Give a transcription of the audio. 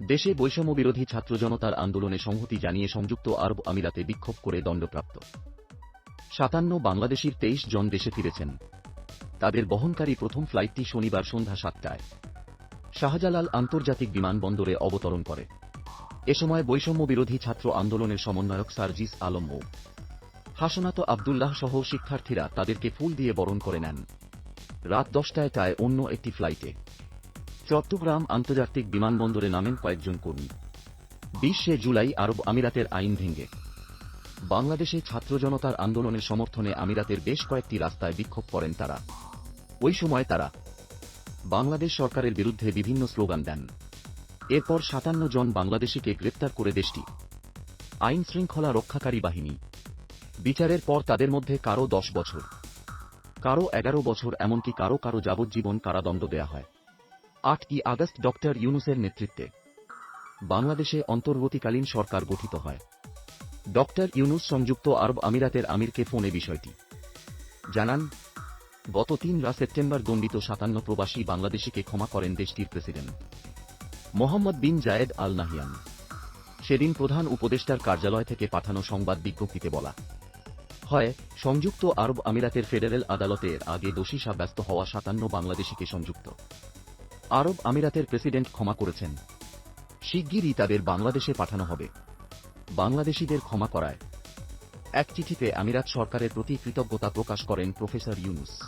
দেশে বৈষম্য বিরোধী ছাত্র জনতার আন্দোলনে সংহতি জানিয়ে সংযুক্ত আরব আমিরাতে বিক্ষোভ করে দণ্ডপ্রাপ্ত। সাতান্ন বাংলাদেশির তেইশ জন দেশে ফিরেছেন। তাদের বহনকারী প্রথম ফ্লাইটটি শনিবার সন্ধ্যা সাতটায়। শাহজালাল আন্তর্জাতিক বিমানবন্দরে অবতরণ করে। এ সময় বৈষম্য বিরোধী ছাত্র আন্দোলনের সমন্বয়ক সার্জিস আলম ও হাসনাত আবদুল্লাহ সহ শিক্ষার্থীরা তাদেরকে ফুল দিয়ে বরণ করে নেন। রাত দশটায় টায় অন্য একটি ফ্লাইটে। চট্টগ্রাম আন্তর্জাতিক বিমানবন্দরে নামেন কয়েকজন কর্মী। বিশে জুলাই আরব আমিরাতের আইন ভেঙে। বাংলাদেশে ছাত্র জনতার আন্দোলনের সমর্থনে আমিরাতের বেশ কয়েকটি রাস্তায় বিক্ষোভ করেন তারা। ওই সময় তারা বাংলাদেশ সরকারের বিরুদ্ধে বিভিন্ন স্লোগান দেন। এরপর সাতান্ন জন বাংলাদেশিকে গ্রেপ্তার করে দেশটি। আইন শৃঙ্খলা রক্ষাকারী বাহিনী। বিচারের পর তাদের মধ্যে কারও দশ বছর, কারও এগারো বছর, এমনকি কারও কারও যাবজ্জীবন কারাদণ্ড দেয়া হয়। আটই আগস্ট ডক্টর ইউনুসের নেতৃত্বে বাংলাদেশে অন্তর্বর্তীকালীন সরকার গঠিত হয়। ডক্টর ইউনুস সংযুক্ত আরব আমিরাতের আমিরকে ফোনে বিষয়টি। জানান, গত তিন রা সেপ্টেম্বর দণ্ডিত সাতান্ন প্রবাসী বাংলাদেশিকে ক্ষমা করেন দেশটির president Mohammed bin Zayed Al Nahyan. সেদিন প্রধান উপদেষ্টার কার্যালয় থেকে পাঠানো সংবাদ বিজ্ঞপ্তিতে বলা হয়, সংযুক্ত আরব আমিরাতের ফেডারেল আদালতে আগে দোষী সাব্যস্ত হওয়া সাতান্ন বাংলাদেশিকে সংযুক্ত। আরব আমিরাতের প্রেসিডেন্ট ক্ষমা করেছেন। শিগগিরই তাদের বাংলাদেশে পাঠানো হবে। বাংলাদেশিদের ক্ষমা করায়। এক চিঠিতে আমিরাত সরকারের প্রতি কৃতজ্ঞতা প্রকাশ করেন প্রফেসর ইউনুস।